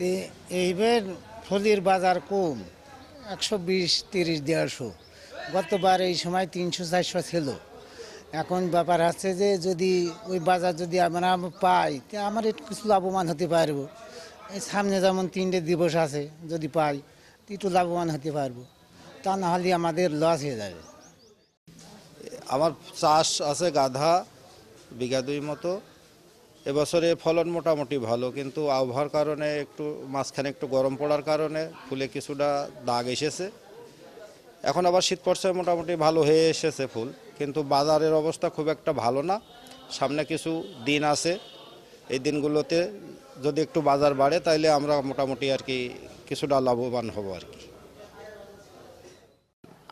এ- এইবার ফলির বাজার কম, একশো বিশ, তিরিশ, দেড়শো। গতবার এই সময় তিনশো, চারশো ছিল। এখন ব্যাপার আছে যে যদি ওই বাজার যদি আমরা পাই, তা আমার একটু কিছু লাভবান হতে পারব। এই সামনে যেমন তিনটে দিবস আছে, যদি পাই, একটু লাভবান হতে পারব। তা নাহলে আমাদের লস হয়ে যাবে। আমার চাষ আছে গাধা বিঘা দুই মতো। এবছরে ফলন মোটামুটি ভালো, কিন্তু আবহাওয়ার কারণে একটু, মাঝখানে একটু গরম পড়ার কারণে ফুলে কিছুটা দাগ এসেছে। এখন আবার শীত পড়ছে, মোটামুটি ভালো হয়ে এসেছে ফুল, কিন্তু বাজারের অবস্থা খুব একটা ভালো না। সামনে কিছু দিন আছে, এই দিনগুলোতে যদি একটু বাজার বাড়ে তাহলে আমরা মোটামুটি আর কি কিছুটা লাভবান হব আর কি।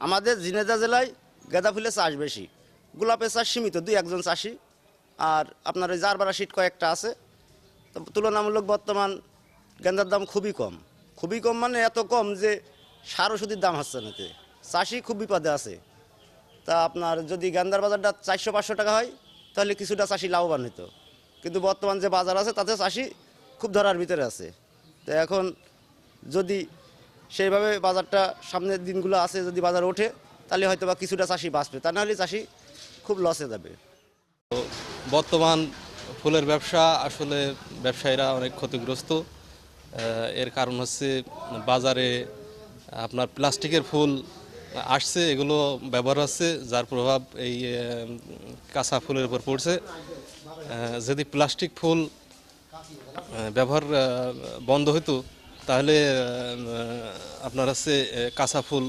আমাদের ঝিনেদা জেলায় গাঁদা ফুলের চাষ বেশি। গোলাপের চাষ সীমিত, দুই একজন চাষি। আর আপনার ওই জারবারা শীত কয়েকটা আছে। তো তুলনামূলক বর্তমান গেন্দার দাম খুবই কম। খুবই কম মানে এত কম যে সার ওষুধের দাম হচ্ছে না। চাষি খুব বিপদে আছে। তা আপনার যদি গেন্দার বাজারটা চারশো, পাঁচশো টাকা হয়, তাহলে কিছুটা চাষি লাভবান হতো কিন্তু বর্তমান যে বাজার আছে, তাতে চাষি খুব ধরার ভিতরে আছে। তো এখন যদি সেইভাবে বাজারটা সামনের দিনগুলো আছে, যদি বাজার ওঠে তাহলে হয়তো বা কিছুটা চাষি বাঁচবে। তা নাহলে চাষি খুব লসে যাবে। বর্তমান ফুলের ব্যবসা আসলে ব্যবসায়ীরা অনেক ক্ষতিগ্রস্ত। এর কারণ হচ্ছে বাজারে আপনার প্লাস্টিকের ফুল আসছে, এগুলো ব্যবহার হচ্ছে, যার প্রভাব এই কাঁচা ফুলের উপর পড়ছে। যদি প্লাস্টিক ফুল ব্যবহার বন্ধ হতো তাহলে আপনার হচ্ছে কাঁচা ফুল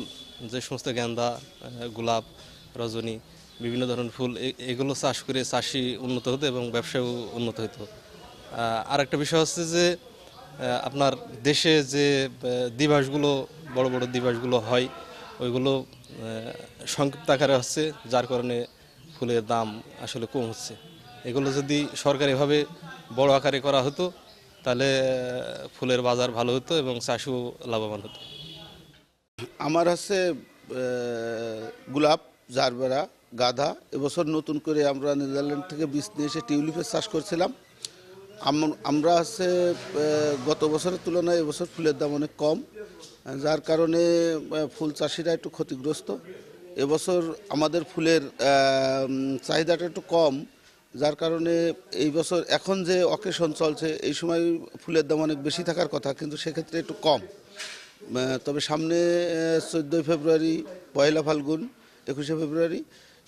যে সমস্ত গেন্দা গোলাপ, রজনী, বিভিন্ন ধরনের ফুল এগুলো চাষ করে চাষি উন্নত হতো এবং ব্যবসাও উন্নত হতো। আর একটা বিষয় হচ্ছে যে আপনার দেশে যে দিবসগুলো, বড় বড় দিবসগুলো হয়, ওইগুলো সংক্ষিপ্ত আকারে হচ্ছে, যার কারণে ফুলের দাম আসলে কম হচ্ছে। এগুলো যদি সরকারিভাবে বড় আকারে করা হতো, তাহলে ফুলের বাজার ভালো হতো এবং চাষও লাভবান হতো। আমার আছে গোলাপ, জারবেরা, গাধা, এবছর নতুন করে আমরা নেদারল্যান্ড থেকে বীজ নিয়ে এসে টিউলিপের চাষ করছিলাম। আমরা আছে গত বছরের তুলনায় এবছর ফুলের দাম অনেক কম, যার কারণে ফুল চাষিরা একটু ক্ষতিগ্রস্ত। এবছর আমাদের ফুলের চাহিদাটা একটু কম, যার কারণে এই বছর এখন যে অকেশন চলছে, এই সময় ফুলের দাম অনেক বেশি থাকার কথা, কিন্তু সেক্ষেত্রে একটু কম। তবে সামনে চোদ্দোই ফেব্রুয়ারি পয়লা ফাল্গুন একুশে ফেব্রুয়ারি।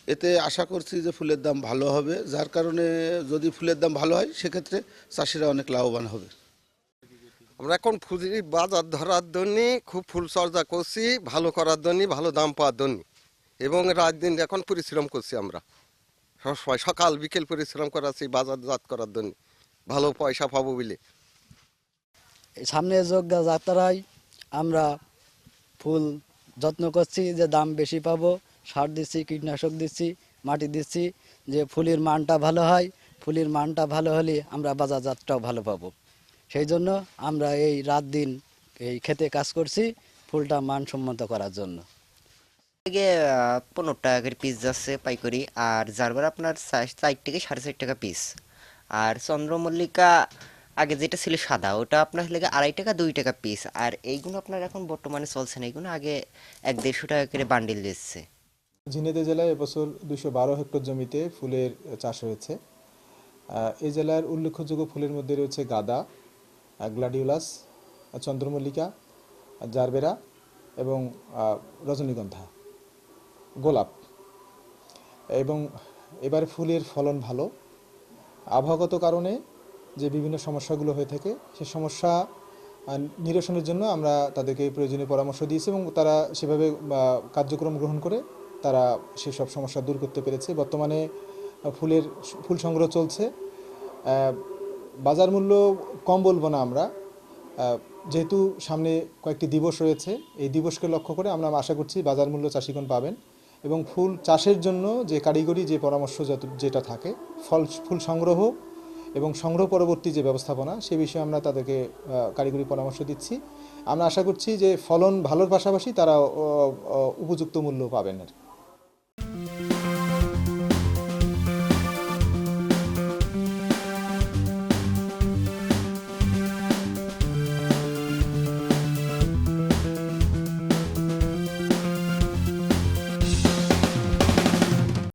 এতে আশা করছি যে ফুলের দাম ভালো হবে। যার কারণে যদি ফুলের দাম ভালো হয় সেক্ষেত্রে চাষিরা অনেক লাভবান হবে। আমরা এখন ফুলের বাজার ধরার জন্য খুব ফুল চর্চা করছি ভালো করার জন্য ভালো দাম পাওয়ার জন্য। এবং রাত দিন এখন পরিশ্রম করছি আমরা। সবসময় সকাল বিকেল পরিশ্রম করাচ্ছি বাজারজাত করার জন্য। ভালো পয়সা পাবো বলে। সামনে যোগ্য যাত্রায় আমরা ফুল যত্ন করছি যে দাম বেশি পাবো, সার দিচ্ছি, কীটনাশক দিচ্ছি, মাটি দিচ্ছি, যে ফুলের মানটা ভালো হয়, ফুলের মানটা ভালো হলে আমরা বাজারজাতটাও ভালো পাবো। সেই জন্য আমরা এই রাত দিন এই খেতে কাজ করছি ফুলটা মানসম্মত করার জন্য। থেকে পনেরো টাকা করে পিস যাচ্ছে পাইকারি, আর জারবার আপনার চার চার থেকে সাড়ে চার টাকা পিস আর চন্দ্রমল্লিকা আগে যেটা ছিল সাদা, ওটা আপনার লেগে আড়াই টাকা, দুই টাকা পিস আর এইগুলো আপনার এখন বর্তমানে চলছে না এইগুলো আগে এক দেড়শো টাকা করে বান্ডিল দিচ্ছে। ঝিনেদে জেলায় এবছর দুশো বারো হেক্টর জমিতে ফুলের চাষ হয়েছে। এই জেলার উল্লেখযোগ্য ফুলের মধ্যে রয়েছে গাঁদা গ্লাডিউলাস চন্দ্রমল্লিকা, জারবেরা এবং রজনীগন্ধা। গোলাপ। এবং এবার ফুলের ফলন ভালো। আবহাওয়াগত কারণে যে বিভিন্ন সমস্যাগুলো হয়ে থাকে, সে সমস্যা নিরসনের জন্য আমরা তাদেরকে প্রয়োজনীয় পরামর্শ দিয়েছি এবং তারা সেভাবে কার্যক্রম গ্রহণ করে তারা সেসব সমস্যা দূর করতে পেরেছে। বর্তমানে ফুলের ফুল সংগ্রহ চলছে। বাজার মূল্য কম বলব না আমরা। যেহেতু সামনে কয়েকটি দিবস রয়েছে, এই দিবসকে লক্ষ্য করে আমরা আশা করছি বাজার মূল্য চাষিগণ পাবেন এবং ফুল চাষের জন্য যে কারিগরি যে পরামর্শ যত, যেটা থাকে, ফল, ফুল সংগ্রহ এবং সংগ্রহ পরবর্তী যে ব্যবস্থাপনা, সে বিষয়ে আমরা তাদেরকে কারিগরি পরামর্শ দিচ্ছি আমরা আশা করছি যে ফলন ভালোর পাশাপাশি তারা উপযুক্ত মূল্য পাবেন আর কি।